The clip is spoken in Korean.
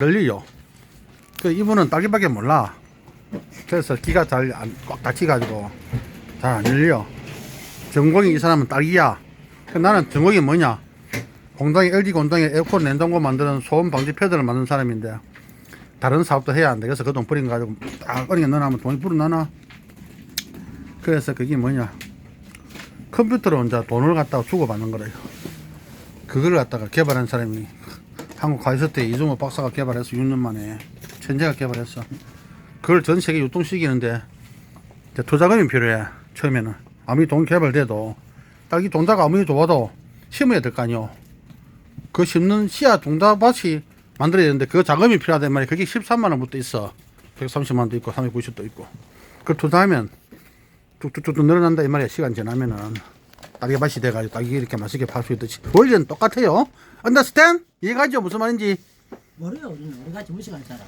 열리요. 그 이분은 딸기밖에 몰라. 그래서 기가 잘 꽉 닫혀가지고 잘 안 열려. 전공이 이 사람은 딸기야. 그 나는 전공이 뭐냐? 공장에 LG 공장에 에어컨 냉장고 만드는 소음 방지 패드를 만든 사람인데 다른 사업도 해야 안 돼. 그래서 그 돈 버린 거 가지고 딱 어린 게 넣어놓으면 돈이 불어나나? 그래서 그게 뭐냐? 컴퓨터로 이제 돈을 갖다가 주고받는 거래요. 그걸 갖다가 개발한 사람이 한국 가이스트 이종호 박사가 개발해서 6년 만에 천재가 개발했어. 그걸 전 세계 유통시키는데 투자금이 필요해. 처음에는 아무리 돈 개발돼도 딸기 종자가 아무리 좋아도 심어야 될 거 아니오. 그 심는 씨앗 종자밭이 만들어야 되는데 그 자금이 필요하단 말이야. 그게 13만 원부터 있어. 130만 원도 있고 390도 있고. 그걸 투자하면 쭉쭉쭉 늘어난다 이 말이야. 시간 지나면은 딸기밭이 돼가지고 딸기 이렇게 맛있게 팔 수 있듯이. 원리는 똑같아요. understand? 이해가죠? 무슨 말인지. 모르요 우리 같이 무식한 사람